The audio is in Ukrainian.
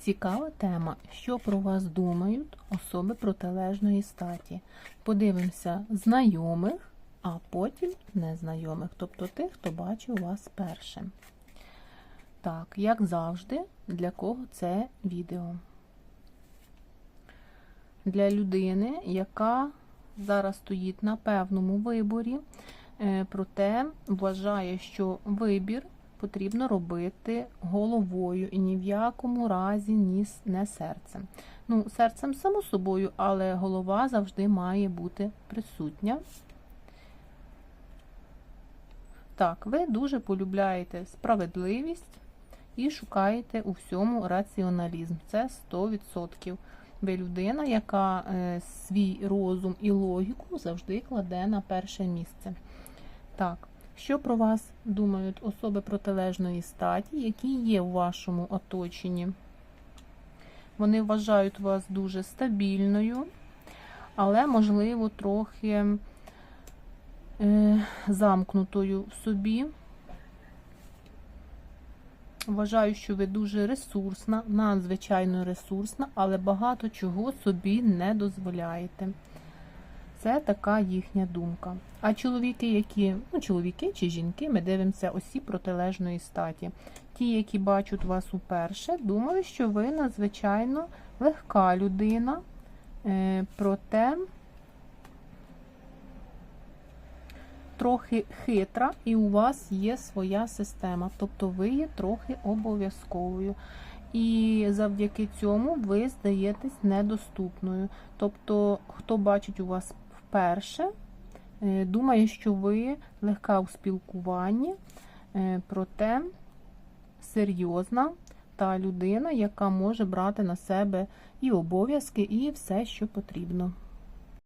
Цікава тема, що про вас думають особи протилежної статі. Подивимося знайомих, а потім незнайомих, тобто тих, хто бачив вас першим. Так, як завжди, для кого це відео? Для людини, яка зараз стоїть на певному виборі, е, проте вважає, що вибір потрібно робити головою і ні в якому разі ні не серцем. Ну, серцем само собою, але голова завжди має бути присутня. Так, ви дуже полюбляєте справедливість і шукаєте у всьому раціоналізм. Це 100%. Ви людина, яка е, свій розум і логіку завжди кладе на перше місце. Так, що про вас думають особи протилежної статі, які є в вашому оточенні? Вони вважають вас дуже стабільною, але, можливо, трохи е, замкнутою в собі. Вважаю, що ви дуже ресурсна, надзвичайно ресурсна, але багато чого собі не дозволяєте. Це така їхня думка. А чоловіки, які, ну, чоловіки чи жінки, ми дивимося осіб протилежної статі. Ті, які бачать вас уперше, думаю, що ви надзвичайно легка людина, е, проте трохи хитра, і у вас є своя система, тобто ви є трохи обов'язковою. І завдяки цьому ви здаєтесь недоступною. Тобто, хто бачить у вас вперше, думаю, думає, що ви легка у спілкуванні, е, проте серйозна та людина, яка може брати на себе і обов'язки, і все, що потрібно.